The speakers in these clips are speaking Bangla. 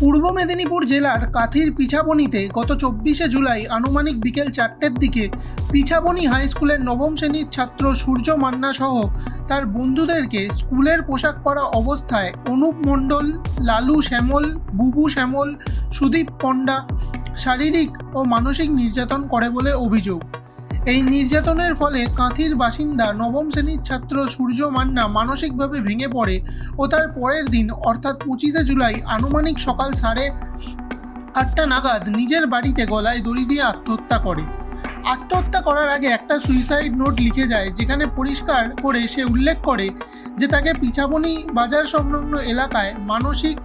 পূর্ব মেদিনীপুর জেলার কাথির পিছাবনিতে গত চব্বিশে জুলাই আনুমানিক বিকেল চারটের দিকে পিছাবনি হাই স্কুলের নবম শ্রেণির ছাত্র সূর্য মান্না সহ তার বন্ধুদেরকে স্কুলের পোশাক পরা অবস্থায় অনুপ মণ্ডল, লালু শ্যামল, বুবু শ্যামল, সুদীপ পণ্ডা শারীরিক ও মানসিক নির্যাতন করে বলে অভিযোগ। এই নির্যাতনের ফলে কাঁথির বাসিন্দা নবম শ্রেণির ছাত্র সূর্য মান্না মানসিকভাবে ভেঙে পড়ে ও তার পরের দিন, অর্থাৎ পঁচিশে জুলাই, আনুমানিক সকাল সাড়ে আটটা নাগাদ নিজের বাড়িতে গলায় দড়ি দিয়ে আত্মহত্যা করে। আত্মহত্যা করার আগে একটা সুইসাইড নোট লিখে যায়, যেখানে পরিষ্কার করে সে উল্লেখ করে যে তাকে পিছাবনি বাজার সংলগ্ন এলাকায় মানসিক,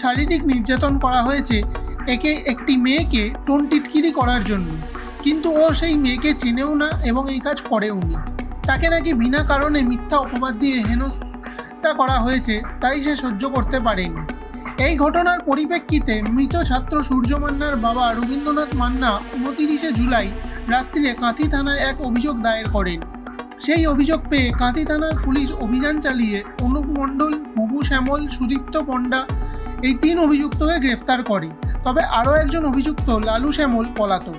শারীরিক নির্যাতন করা হয়েছে, একে একটি মেয়েকে টোন টিটকিরি করার জন্য। কিন্তু ও সেই মেয়েকে চেনেও না এবং এই কাজ করেও নি। তাকে নাকি বিনা কারণে মিথ্যা অপবাদ দিয়ে হেনস্থা করা হয়েছে, তাই সে সহ্য করতে পারেনি। এই ঘটনার পরিপ্রেক্ষিতে মৃত ছাত্র সূর্য মান্নার বাবা রবীন্দ্রনাথ মান্না উনতিরিশে জুলাই রাত্রিরে কাঁথি থানায় এক অভিযোগ দায়ের করেন। সেই অভিযোগ পেয়ে কাঁথি থানার পুলিশ অভিযান চালিয়ে অনুপ মণ্ডল, বুবু শ্যামল, সুদীপ্ত পণ্ডা এই তিন অভিযুক্তকে গ্রেফতার করে। তবে আরও একজন অভিযুক্ত লালু শ্যামল পলাতক।